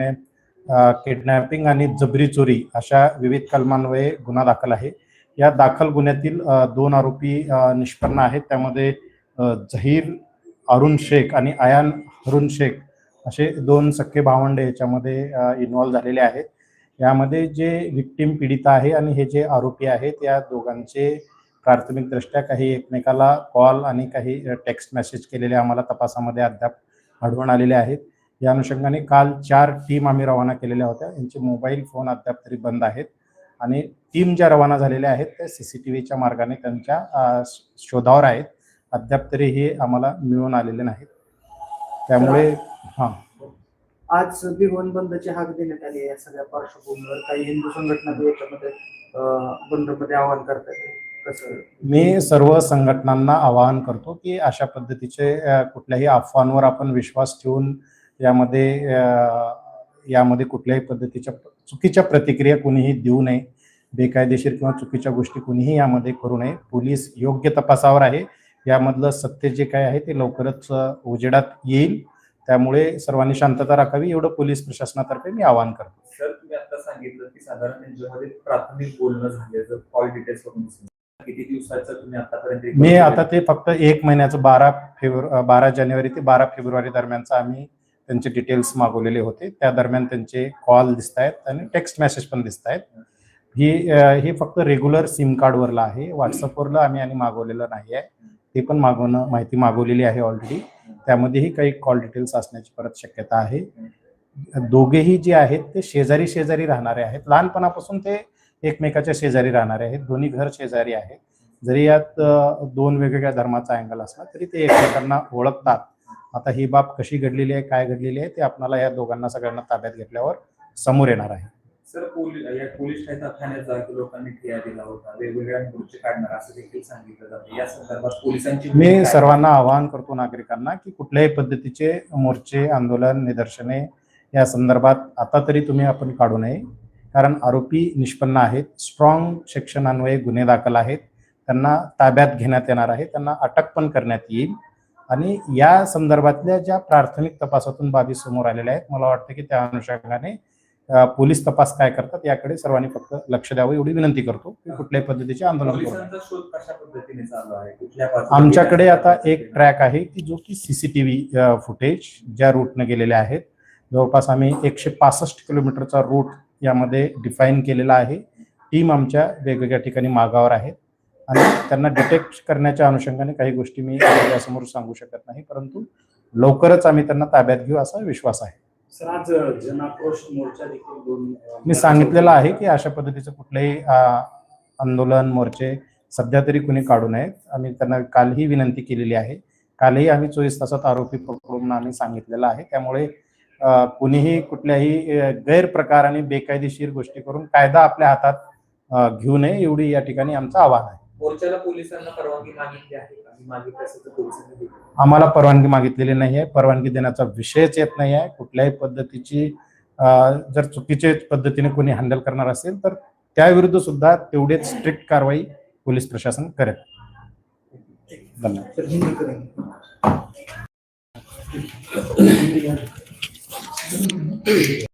Kidnapping आणि जबरी चोरी अशा विविध कलमान्वये गुन्हा दाखल आहे. या दाखल गुन्ह्यातील दोन आरोपी निष्पन्न आहेत. त्यामध्ये झहीर अरुण शेख आणि आयान हरुण शेख असे दोन सख्खे भावंडे याच्यामध्ये इन्वॉल्व्ह झालेले आहेत. यामध्ये जे विक्टीम पीडिता आहे आणि हे जे आरोपी आहेत या दोघांचे प्राथमिकदृष्ट्या काही एकमेकाला कॉल आणि काही टेक्स्ट मेसेज केलेले आम्हाला तपासामध्ये अद्याप आढळून आलेले आहेत. या अनुषंगाने काल चार टीम आम्ही रवाना केलेल्या होत्या. यांचे मोबाईल फोन अद्याप तरी बंद आहेत. आणि टीम ज्या रवाना झालेल्या आहेत त्या सी सी टी व्हीच्या मार्गाने त्यांच्या शोधावर आहेत. अद्याप तरी हे आम्हाला मिळून आलेले नाहीत. त्यामुळे हां. आज भिवण बंदची हाक देण्यात आली आहे या सगळ्या पार्श्वभूमीवर. काही हिंदू संघटना बी याच्यामध्ये अं, बंदमध्ये आवाहन करतात मी सर्व संघटनांना आवाहन करतो की अशा पद्धतीचे कुठल्याही अफवांवर आपण विश्वास ठेवून यामध्ये यामध्ये कुठल्याही पद्धतीच्या चुकीच्या प्रतिक्रिया कोणीही देऊ नये बेकायदेशीर किंवा चुकीच्या गोष्टी कोणीही यामध्ये करू नये. पोलीस योग्य तपासावर आहे. यामधलं सत्य जे काय आहे ते लवकरच उजेडात येईल. त्यामुळे सर्वांनी शांतता राखावी. एवढं पोलीस प्रशासनातर्फे मी आवाहन करतो. सर तुम्ही आता सांगितलं की साधारण त्यांच्यामध्ये प्राथमिक बोलणं कॉल डिटेल्स. किती दिवसाचं तुम्ही आतापर्यंत मी आता ते फक्त एक महिन्याचं बारा फेब्रुवारी बारा जानेवारी ते बारा फेब्रुवारी दरम्यानचं आम्ही त्यांचे डिटेल्स मागवलेले होते. त्या दरम्यान त्यांचे कॉल दिसत आहेत आणि टेक्स्ट मेसेज पण दिसत आहेत ही हे फक्त रेग्युलर सिम कार्डवरला आहे. व्हॉट्सअपवरला आम्ही आणि मागवलेलं नाही आहे. ते पण मागवणं माहिती मागवलेली आहे ऑलरेडी त्यामध्येही काही कॉल डिटेल्स असण्याची परत शक्यता आहे. दोघेही जे आहेत ते शेजारी शेजारी राहणारे आहेत. लहानपणापासून ते एकमेकाच्या शेजारी राहणारे आहेत. दोन्ही घर शेजारी आहेत. जरी यात दोन वेगवेगळ्या धर्माचा अँगल असला तरी ते एकमेकांना ओळखतात. आता ही बाब कशी घडलेली आहे काय घडलेली आहे ते आपल्याला या दोघांना सगळ्यांना ताब्यात घेतल्यावर समोर येणार आहे. सर पोलीस या ठाण्यात लोकांनी ठिया दिला होता. वेगवेगळ्या मोर्चे काढणार असं देखील सांगितलं जातं. या संदर्भात पोलिसांची भूमिका मी? सर्वांना आवाहन करतो नागरिकांना की कुठल्याही पद्धतीचे मोर्चे आंदोलन निदर्शने या संदर्भात आता तरी तुम्ही आपण काढू नये. कारण आरोपी निष्पन्न आहेत स्ट्रॉंग सेक्शनान्वये गुन्हे दाखल आहेत. त्यांना ताब्यात घेण्यात येणार आहे. त्यांना अटक पण करण्यात येईल. आणि या संदर्भातल्या ज्या प्राथमिक तपासातून बाबी समोर आलेल्या आहेत मला वाटतं की त्या अनुषंगाने पोलीस तपास काय करतात याकडे सर्वांनी फक्त लक्ष द्यावं एवढी विनंती करतो की कुठल्याही पद्धतीचे आंदोलन करू नये. पोलिसांचा शोध कशा पद्धतीने चालू आहे कुठल्या बाजूला आमच्याकडे? आता एक ट्रॅक आहे की जो की सीसीटीव्ही फुटेज ज्या रूटने गेलेले आहेत जवळपास आम्ही एकशे पासष्ट किलोमीटरचा रूट यामध्ये डिफाईन केलेला आहे टीम आमच्या वेगवेगळ्या ठिकाणी मागावर आहेत आणि त्यांना डिटेक्ट करण्याच्या अनुषंगाने काही गोष्टी मी यासमोर सांगू शकत नाही परंतु लवकरच आम्ही त्यांना ताब्यात घेऊ असा विश्वास आहे. मी सांगितलेलं आहे की अशा पद्धतीचं कुठलंही आंदोलन मोर्चे सध्या तरी कुणी काढू नयेत. आम्ही त्यांना कालही विनंती केलेली आहे. कालही आम्ही चोवीस तासात आरोपी पकडून आम्ही सांगितलेलं आहे. त्यामुळे कुणीही कुठल्याही गैरप्रकार आणि बेकायदेशीर गोष्टी करून कायदा आपल्या हातात घेऊ नये एवढी या ठिकाणी आमचं आवाहन आहे. मोर्चाला पोलिसांना परवानगी मागितली आहे मागितली पोलिसांनी दिली. आम्हाला परवानगी मागितलेली नाही आहे परवानगी देण्याचा विषयच येत नाही आहे कुठल्याही पद्धतीची जर चुकीचे पद्धतीने कोणी हँडल करणार असेल तर त्याविरुद्ध सुद्धा तेवढेच स्ट्रिक्ट कारवाई पोलीस प्रशासन करेल. धन्यवाद.